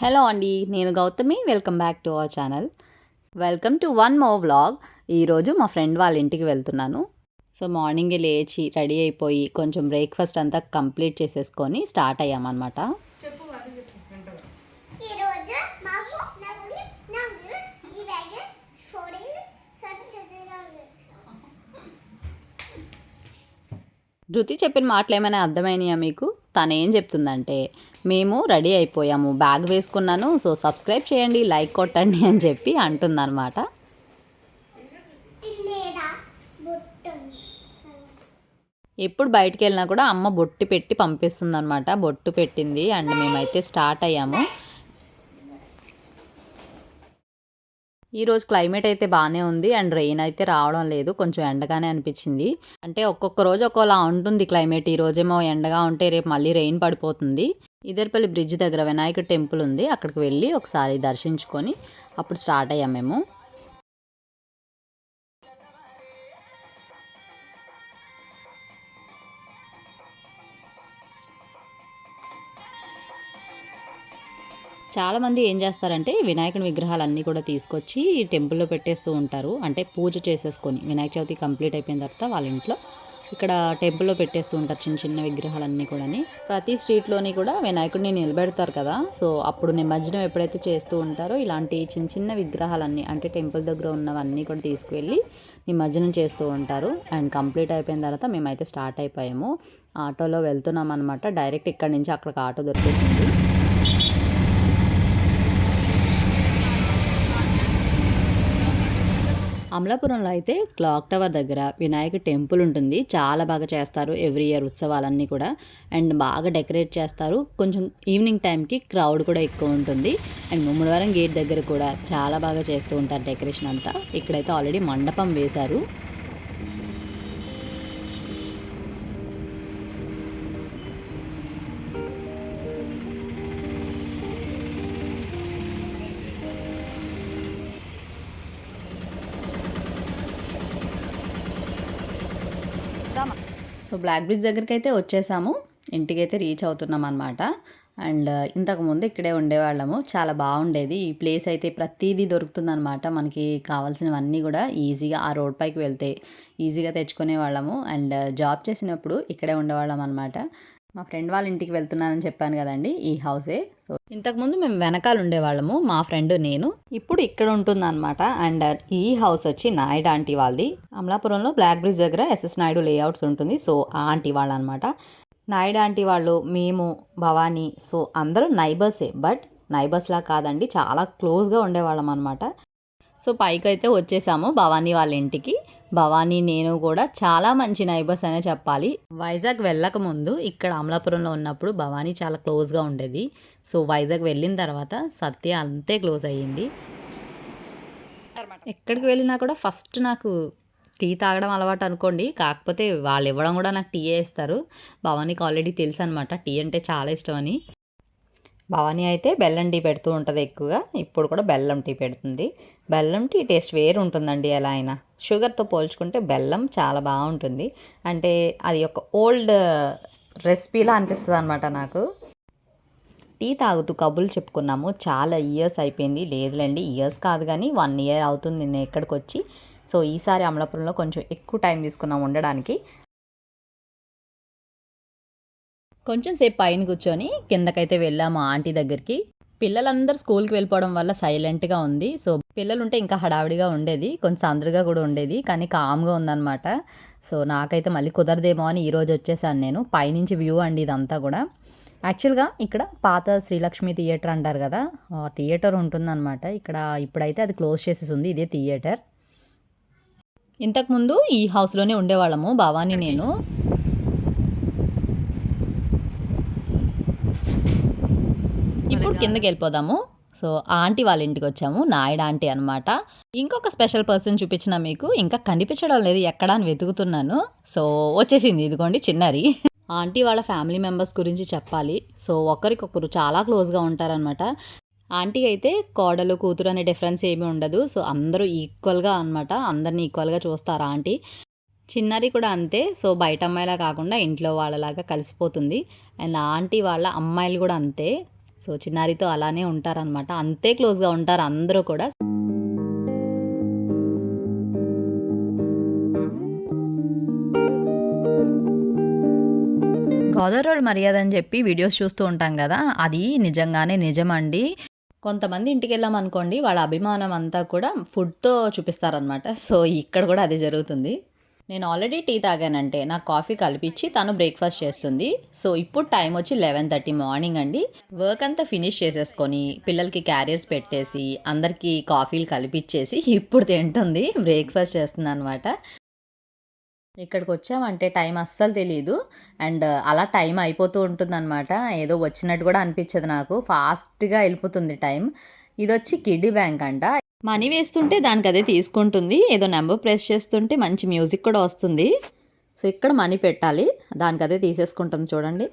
Hello అండి నేను Gautami. Welcome back to our channel welcome to one more vlog ఈరోజు మా ఫ్రెండ్ వాళ్ళ ఇంటికి వెళ్తున్నాను. సో మార్నింగే లేచి రెడీ అయిపోయి కొంచెం బ్రేక్ఫాస్ట్ అంతా కంప్లీట్ చేసేసుకొని స్టార్ట్ అయ్యామన్నమాట. ధృతి చెప్పిన మాటలు ఏమైనా అర్థమైనాయా మీకు? తను ఏం చెప్తుందంటే మేము రెడీ అయిపోయాము. బ్యాగ్ వేసుకున్నాను. సో సబ్స్క్రైబ్ చేయండి లైక్ కొట్టండి అని చెప్పి అంటుందన్నమాట. ఎప్పుడు బయటికి వెళ్ళినా కూడా అమ్మ బొట్టు పెట్టి పంపిస్తుంది అనమాట బొట్టు పెట్టింది అండ్ మేమైతే స్టార్ట్ అయ్యాము. ఈరోజు క్లైమేట్ అయితే బాగానే ఉంది అండ్ రెయిన్ అయితే రావడం లేదు. కొంచెం ఎండగానే అనిపించింది. అంటే ఒక్కొక్క రోజు ఒక్కోలా ఉంటుంది క్లైమేట్. ఈ రోజేమో ఎండగా ఉంటే రేపు మళ్ళీ రెయిన్ పడిపోతుంది. ఇదర్పల్లి బ్రిడ్జ్ దగ్గర వినాయకుడు టెంపుల్ ఉంది. అక్కడికి వెళ్ళి ఒకసారి దర్శించుకొని అప్పుడు స్టార్ట్ అయ్యాం మేము. చాలామంది ఏం చేస్తారంటే వినాయకుని విగ్రహాలన్నీ కూడా తీసుకొచ్చి టెంపుల్లో పెట్టేస్తూ ఉంటారు. అంటే పూజ చేసేసుకొని వినాయక చవితి కంప్లీట్ అయిపోయిన తర్వాత వాళ్ళ ఇంట్లో ఇక్కడ టెంపుల్లో పెట్టేస్తూ ఉంటారు చిన్న చిన్న విగ్రహాలన్నీ కూడా ప్రతి స్ట్రీట్లోని కూడా వినాయకుడిని నిలబెడతారు కదా. సో అప్పుడు నిమజ్జనం ఎప్పుడైతే చేస్తూ ఉంటారో ఇలాంటి చిన్న చిన్న విగ్రహాలన్నీ అంటే టెంపుల్ దగ్గర ఉన్నవన్నీ కూడా తీసుకువెళ్ళి నిమజ్జనం చేస్తూ ఉంటారు. అండ్ కంప్లీట్ అయిపోయిన తర్వాత మేమైతే స్టార్ట్ అయిపోయాము. ఆటోలో వెళ్తున్నాం అనమాట డైరెక్ట్ ఇక్కడ నుంచి అక్కడికి ఆటో దొరికేసింది. అమలాపురంలో అయితే క్లాక్ టవర్ దగ్గర వినాయక టెంపుల్ ఉంటుంది. చాలా బాగా చేస్తారు ఎవ్రీ ఇయర్ ఉత్సవాలన్నీ కూడా. అండ్ బాగా డెకరేట్ చేస్తారు. కొంచెం ఈవినింగ్ టైంకి క్రౌడ్ కూడా ఎక్కువ ఉంటుంది. అండ్ ముమ్మడివారం గేట్ దగ్గర కూడా చాలా బాగా చేస్తూ ఉంటారు డెకరేషన్ అంతా. ఇక్కడైతే ఆల్రెడీ మండపం వేశారు. బ్లాక్ బ్రిడ్జ్ దగ్గరికి అయితే వచ్చేసాము. ఇంటికైతే రీచ్ అవుతున్నాం అనమాట అండ్ uh, ఇంతకుముందు ఇక్కడే ఉండేవాళ్ళము. చాలా బాగుండేది. ఈ ప్లేస్ అయితే ప్రతిదీ దొరుకుతుందనమాట మనకి కావాల్సినవన్నీ కూడా ఈజీగా ఆ రోడ్ పైకి వెళ్తే ఈజీగా తెచ్చుకునే వాళ్ళము అండ్ జాబ్ uh, చేసినప్పుడు ఇక్కడే ఉండేవాళ్ళం అనమాట మా ఫ్రెండ్ వాళ్ళ ఇంటికి వెళ్తున్నానని చెప్పాను కదండి ఈ హౌసే. సో ఇంతకుముందు మేము వెనకాల ఉండేవాళ్ళము మా ఫ్రెండ్ నేను. ఇప్పుడు ఇక్కడ ఉంటుందన్నమాట. అండ్ ఈ హౌస్ వచ్చి నాయుడు ఆంటీ వాళ్ళది. అమలాపురంలో బ్లాక్ బ్రిడ్జ్ దగ్గర ఎస్ఎస్ నాయుడు లేఅవుట్స్ ఉంటుంది. సో ఆ ఆంటీ వాళ్ళు అనమాట నాయుడు ఆంటీ వాళ్ళు మేము భవానీ సో అందరూ నైబర్సే. బట్ నైబర్స్లా కాదండి చాలా క్లోజ్గా ఉండేవాళ్ళం అనమాట సో పైకి అయితే వచ్చేసాము భవానీ వాళ్ళ ఇంటికి. భవానీ నేను కూడా చాలా మంచి నైబర్స్ అనే చెప్పాలి. వైజాగ్ వెళ్ళక ముందు ఇక్కడ అమలాపురంలో ఉన్నప్పుడు భవానీ చాలా క్లోజ్గా ఉండేది. సో వైజాగ్ వెళ్ళిన తర్వాత సత్య అంతే క్లోజ్ అయ్యింది. ఎక్కడికి వెళ్ళినా కూడా ఫస్ట్ నాకు టీ తాగడం అలవాటు అనుకోండి. కాకపోతే వాళ్ళు ఇవ్వడం కూడా నాకు టీ ఇస్తారు. భవానీకి ఆల్రెడీ తెలుసు అనమాట టీ అంటే చాలా ఇష్టం అని. భవానీ అయితే బెల్లం టీ పెడుతూ ఉంటుంది ఎక్కువగా. ఇప్పుడు కూడా బెల్లం టీ పెడుతుంది. బెల్లం టీ టేస్ట్ వేరు ఉంటుందండి ఎలా అయినా. షుగర్తో పోల్చుకుంటే బెల్లం చాలా బాగుంటుంది. అంటే అది ఒక ఓల్డ్ రెసిపీలా అనిపిస్తుంది అనమాట నాకు. టీ తాగుతూ కబుర్లు చెప్పుకున్నాము. చాలా ఇయర్స్ అయిపోయింది. లేదులేండి ఇయర్స్ కాదు కానీ వన్ ఇయర్ అవుతుంది నేను ఎక్కడికి వచ్చి సో ఈసారి అమలాపురంలో కొంచెం ఎక్కువ టైం తీసుకున్నాం ఉండడానికి. కొంచెం సేపు పైన కూర్చొని కిందకైతే వెళ్ళాము ఆంటీ దగ్గరికి. పిల్లలందరూ స్కూల్కి వెళ్ళిపోవడం వల్ల సైలెంట్గా ఉంది. సో పిల్లలు ఉంటే ఇంకా హడావిడిగా ఉండేది. కొంచెం అందరిగా కూడా ఉండేది. కానీ కామ్గా ఉందన్నమాట. సో నాకైతే మళ్ళీ కుదరదేమో అని ఈరోజు వచ్చేసాను నేను. పైనుంచి వ్యూ అండి ఇదంతా కూడా. యాక్చువల్గా ఇక్కడ పాత శ్రీలక్ష్మి థియేటర్ అంటారు కదా? ఆ థియేటర్ ఉంటుందన్నమాట. ఇక్కడ ఇప్పుడైతే అది క్లోజ్ చేసేసి ఉంది ఇదే థియేటర్. ఇంతకుముందు ఈ హౌస్లోనే ఉండేవాళ్ళము. భవానీ నేను. ఇప్పుడు కిందకి వెళ్ళిపోదాము సో ఆంటీ వాళ్ళ ఇంటికి వచ్చాము. నాయుడు ఆంటీ అనమాట ఇంకొక స్పెషల్ పర్సన్ చూపించిన మీకు. ఇంకా కనిపించడం లేదు. ఎక్కడ అని వెతుకుతున్నాను. సో వచ్చేసింది. ఇదిగోండి చిన్నరి ఆంటీ వాళ్ళ ఫ్యామిలీ మెంబర్స్ గురించి చెప్పాలి. సో ఒకరికొకరు చాలా క్లోజ్గా ఉంటారనమాట ఆంటీ అయితే కోడలు కూతురు అనే డిఫరెన్స్ ఏమీ ఉండదు. సో అందరూ ఈక్వల్గా అనమాట అందరినీ ఈక్వల్గా చూస్తారు ఆంటీ. చిన్నది కూడా అంతే. సో బయట అమ్మాయిలా కాకుండా ఇంట్లో వాళ్ళలాగా కలిసిపోతుంది. అండ్ ఆంటీ వాళ్ళ అమ్మాయిలు కూడా అంతే. సో చిన్నారితో అలానే ఉంటారనమాట అంతే క్లోజ్గా ఉంటారు అందరూ కూడా. గోదావరి మర్యాద అని చెప్పి వీడియోస్ చూస్తూ ఉంటాం కదా అది నిజంగానే నిజమండి. కొంతమంది ఇంటికి వెళ్ళామనుకోండి వాళ్ళ అభిమానం అంతా కూడా ఫుడ్తో చూపిస్తారనమాట సో ఇక్కడ కూడా అదే జరుగుతుంది. నేను ఆల్రెడీ టీ తాగానంటే నాకు కాఫీ కలిపించి తను బ్రేక్ఫాస్ట్ చేస్తుంది. సో ఇప్పుడు టైం వచ్చి లెవెన్ థర్టీ మార్నింగ్ అండి. వర్క్ అంతా ఫినిష్ చేసేసుకొని పిల్లలకి క్యారియర్స్ పెట్టేసి అందరికీ కాఫీలు కలిపిచ్చేసి ఇప్పుడు తింటుంది. బ్రేక్ఫాస్ట్ చేస్తుంది అనమాట ఇక్కడికి వచ్చామంటే టైం అస్సలు తెలియదు అండ్ అలా టైం అయిపోతూ ఉంటుందన్నమాట. ఏదో వచ్చినట్టు కూడా అనిపించదు నాకు. ఫాస్ట్గా వెళ్ళిపోతుంది టైం. ఇది వచ్చి కిడ్డీ బ్యాంక్ అంట. మనీ వేస్తుంటే దానికి అదే తీసుకుంటుంది. ఏదో నెంబర్ ప్రెస్ చేస్తుంటే మంచి మ్యూజిక్ కూడా వస్తుంది. సో ఇక్కడ మనీ పెట్టాలి. దానికి అదే తీసేసుకుంటుంది చూడండి.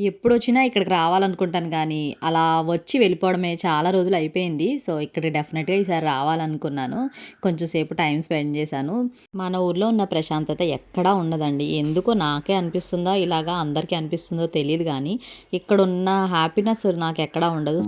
ఎప్పుడు వచ్చినా ఇక్కడికి రావాలనుకుంటాను కానీ అలా వచ్చి వెళ్ళిపోవడమే చాలా రోజులు అయిపోయింది. సో ఇక్కడ డెఫినెట్గా ఈసారి రావాలనుకున్నాను. కొంచెం సేపు టైం స్పెండ్ చేశాను. మన ఊర్లో ఉన్న ప్రశాంతత ఎక్కడా ఉండదండి. ఎందుకో నాకే అనిపిస్తుందో ఇలాగా అందరికీ అనిపిస్తుందో తెలియదు కానీ ఇక్కడ ఉన్న హ్యాపీనెస్ నాకు ఎక్కడా ఉండదు.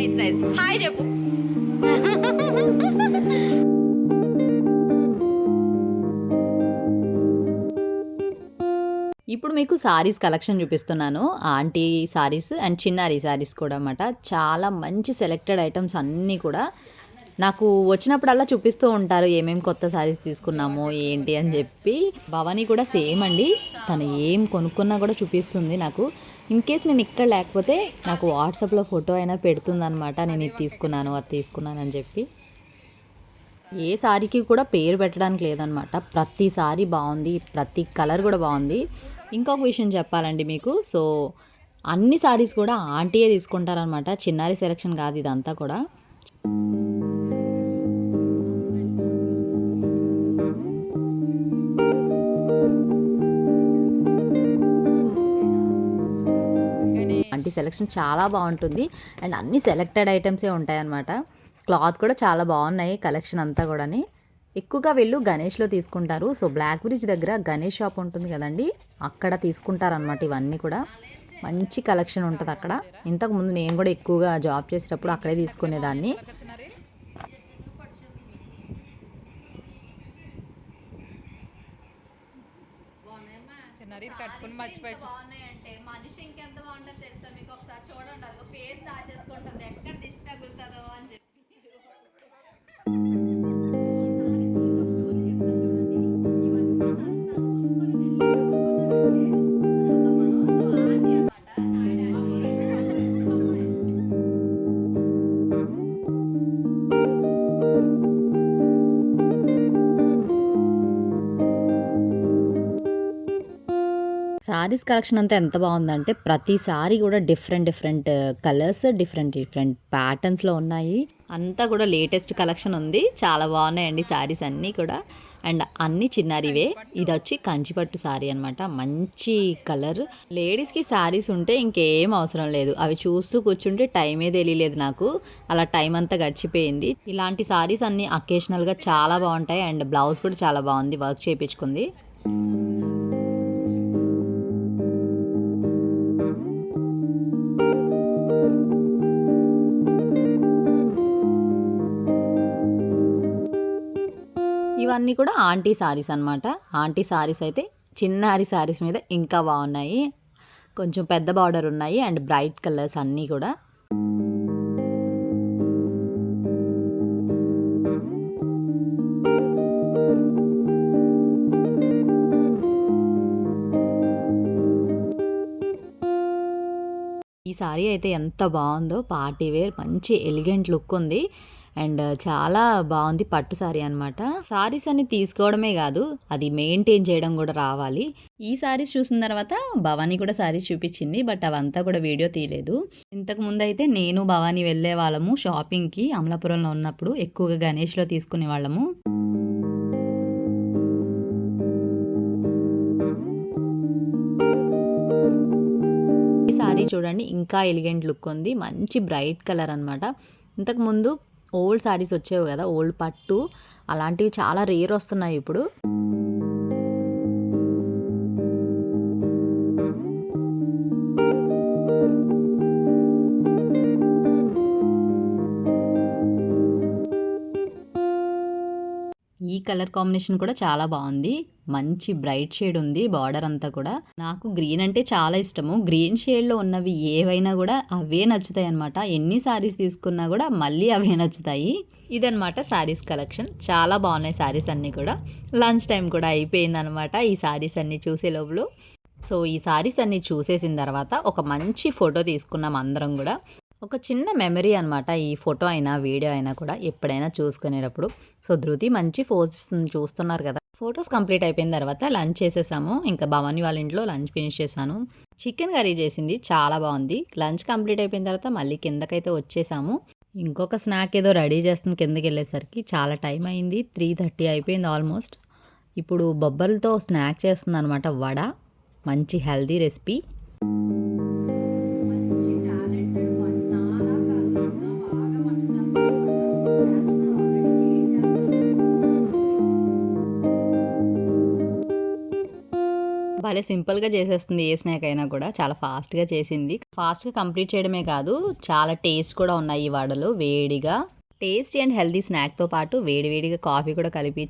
Nice nice. హాయ్ చెప్పు. ఇప్పుడు మీకు సారీస్ కలెక్షన్ చూపిస్తున్నాను. ఆంటీ సారీస్ అండ్ చిన్నారి సారీస్ కూడా అన్నమాట. చాలా మంచి సెలెక్టెడ్ ఐటమ్స్ అన్నీ కూడా నాకు వచ్చినప్పుడల్లా చూపిస్తూ ఉంటారు ఏమేమి కొత్త సారీస్ తీసుకున్నామో ఏంటి? అని చెప్పి. భవానీ కూడా సేమ్ అండి. తను ఏం కొనుక్కున్నా కూడా చూపిస్తుంది నాకు. ఇన్ కేస్ నేను ఇక్కడ లేకపోతే నాకు వాట్సాప్లో ఫోటో అయినా పెడుతుందనమాట నేను ఇది తీసుకున్నాను అది తీసుకున్నాను అని చెప్పి. ఏ సారీకి కూడా పేరు పెట్టడానికి లేదనమాట ప్రతి సారీ బాగుంది ప్రతి కలర్ కూడా బాగుంది. ఇంకొక విషయం చెప్పాలండి మీకు. సో అన్ని సారీస్ కూడా ఆంటీయే తీసుకుంటారనమాట చిన్నారి సెలెక్షన్ కాదు ఇదంతా కూడా. ఆంటీ సెలెక్షన్ చాలా బాగుంటుంది. అండ్ అన్ని సెలెక్టెడ్ ఐటమ్సే ఉంటాయన్నమాట. క్లాత్ కూడా చాలా బాగున్నాయి కలెక్షన్ అంతా కూడాని. ఎక్కువగా వెళ్ళు గణేష్లో తీసుకుంటారు. సో బ్లాక్ బ్రిడ్జ్ దగ్గర గణేష్ షాప్ ఉంటుంది కదండి అక్కడ తీసుకుంటారనమాట ఇవన్నీ కూడా. మంచి కలెక్షన్ ఉంటుంది అక్కడ ఇంతకుముందు నేను కూడా ఎక్కువగా జాబ్ చేసేటప్పుడు అక్కడే తీసుకునేదాన్ని చిన్నారి ఇది కట్టుకుని మర్చిపోయి బాగున్నాయంటే. మనిషి ఇంకెంత బాగుంటుంది తెలుసా మీకు? ఒకసారి చూడండి. అది ఫేస్ దాచేసుకుంటుంది ఎక్కడ దిష్టి తగులుతుందో అని చెప్పి. సారీస్ కలెక్షన్ అంతా ఎంత బాగుందంటే ప్రతి సారీ కూడా different different colours different different ప్యాటర్న్స్లో ఉన్నాయి. అంతా కూడా లేటెస్ట్ కలెక్షన్ ఉంది. చాలా బాగున్నాయండి సారీస్ అన్నీ కూడా. అండ్ అన్ని చిన్నారివే. ఇది వచ్చి కంచిపట్టు సారీ అనమాట మంచి కలర్. లేడీస్కి సారీస్ ఉంటే ఇంకేం అవసరం లేదు. అవి చూస్తూ కూర్చుంటే టైమే తెలియలేదు నాకు. అలా టైం అంతా గడిచిపోయింది. ఇలాంటి సారీస్ అన్ని అకేషనల్గా చాలా బాగుంటాయి. అండ్ బ్లౌజ్ కూడా చాలా బాగుంది. వర్క్ చేయించుకుంది. ఇవన్నీ కూడా ఆంటీ సారీస్ అనమాట ఆంటీ సారీస్ అయితే చిన్నారి సారీస్ మీద ఇంకా బాగున్నాయి. కొంచెం పెద్ద బార్డర్ ఉన్నాయి అండ్ బ్రైట్ కలర్స్ అన్నీ కూడా. ఈ సారీ అయితే ఎంత బాగుందో పార్టీ వేర్ మంచి ఎలిగెంట్ లుక్ ఉంది. అండ్ చాలా బాగుంది పట్టు సారీ అనమాట సారీస్ అన్ని తీసుకోవడమే కాదు అది మెయింటైన్ చేయడం కూడా రావాలి. ఈ సారీస్ చూసిన తర్వాత భవానీ కూడా సారీస్ చూపించింది బట్ అవంతా కూడా వీడియో తీయలేదు. ఇంతకు ముందు అయితే నేను భవానీ వెళ్ళే వాళ్ళము షాపింగ్కి అమలాపురంలో ఉన్నప్పుడు ఎక్కువగా గణేష్లో తీసుకునే వాళ్ళము. చూడండి ఇంకా ఎలిగెంట్ లుక్ ఉంది. మంచి బ్రైట్ కలర్ అనమాట ఇంతకు ముందు ఓల్డ్ సారీస్ వచ్చేవి కదా ఓల్డ్ పట్టు అలాంటివి చాలా రేర్ వస్తున్నాయి ఇప్పుడు. ఈ కలర్ కాంబినేషన్ కూడా చాలా బాగుంది. మంచి బ్రైట్ షేడ్ ఉంది బార్డర్ అంతా కూడా. నాకు గ్రీన్ అంటే చాలా ఇష్టము. గ్రీన్ షేడ్లో ఉన్నవి ఏవైనా కూడా అవే నచ్చుతాయి అనమాట ఎన్ని సారీస్ తీసుకున్నా కూడా మళ్ళీ అవే నచ్చుతాయి. ఇదనమాట శారీస్ కలెక్షన్. చాలా బాగున్నాయి శారీస్ అన్నీ కూడా. లంచ్ టైం కూడా అయిపోయింది అనమాట ఈ శారీస్ అన్నీ చూసే లోపల. సో ఈ శారీస్ అన్నీ చూసేసిన తర్వాత ఒక మంచి ఫోటో తీసుకున్నాం అందరం కూడా. ఒక చిన్న మెమరీ అనమాట ఈ ఫోటో అయినా వీడియో అయినా కూడా ఎప్పుడైనా చూసుకునేటప్పుడు. సో ధృతి మంచి ఫోటోస్ చూస్తున్నారు కదా. ఫొటోస్ కంప్లీట్ అయిపోయిన తర్వాత లంచ్ చేసేసాము. ఇంకా భవానీ వాళ్ళ ఇంట్లో లంచ్ ఫినిష్ చేశాను. చికెన్ కర్రీ చేసింది. చాలా బాగుంది. లంచ్ కంప్లీట్ అయిపోయిన తర్వాత మళ్ళీ కిందకైతే వచ్చేసాము. ఇంకొక స్నాక్ ఏదో రెడీ చేస్తుంది కిందకి వెళ్ళేసరికి. చాలా టైం అయింది. త్రీ థర్టీ అయిపోయింది ఆల్మోస్ట్. ఇప్పుడు బొబ్బర్లతో స్నాక్ చేస్తుంది అనమాట వడ. మంచి హెల్దీ రెసిపీ. భలే సింపుల్గా చేసేస్తుంది ఏ స్నాక్ అయినా కూడా. చాలా ఫాస్ట్గా చేసింది. ఫాస్ట్గా కంప్లీట్ చేయడమే కాదు చాలా టేస్ట్ కూడా ఉన్నాయి ఈ వడలు. వేడిగా టేస్టీ అండ్ హెల్దీ స్నాక్తో పాటు వేడివేడిగా కాఫీ కూడా కలిపి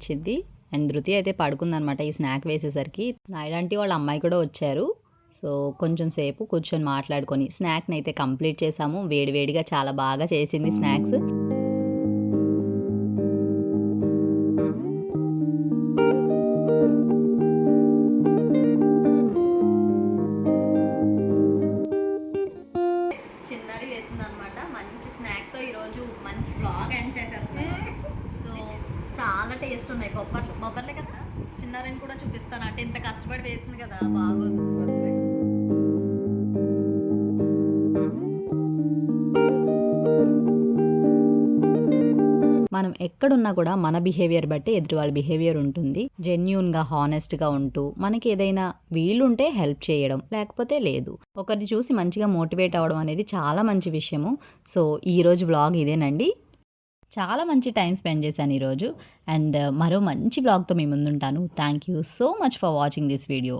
అండ్ ధృతి అయితే పడుకుందనమాట ఈ స్నాక్ వేసేసరికి. నాయలాంటి వాళ్ళ అమ్మాయి కూడా వచ్చారు. సో కొంచెం సేపు కూర్చొని మాట్లాడుకొని స్నాక్ని అయితే కంప్లీట్ చేసాము. వేడివేడిగా చాలా బాగా చేసింది స్నాక్స్. మనం ఎక్కడున్నా కూడా మన బిహేవియర్ బట్టి ఎదుటి వాళ్ళ బిహేవియర్ ఉంటుంది. జెన్యున్గా హానెస్ట్గా ఉంటూ మనకి ఏదైనా వీలుంటే హెల్ప్ చేయడం లేకపోతే లేదు. ఒకరిని చూసి మంచిగా మోటివేట్ అవ్వడం అనేది చాలా మంచి విషయము. సో ఈరోజు వ్లాగ్ ఇదేనండి. చాలా మంచి టైం స్పెండ్ చేశాను ఈరోజు అండ్ మరో మంచి బ్లాగ్తో మీ ముందుంటాను. Thank you so much for watching this video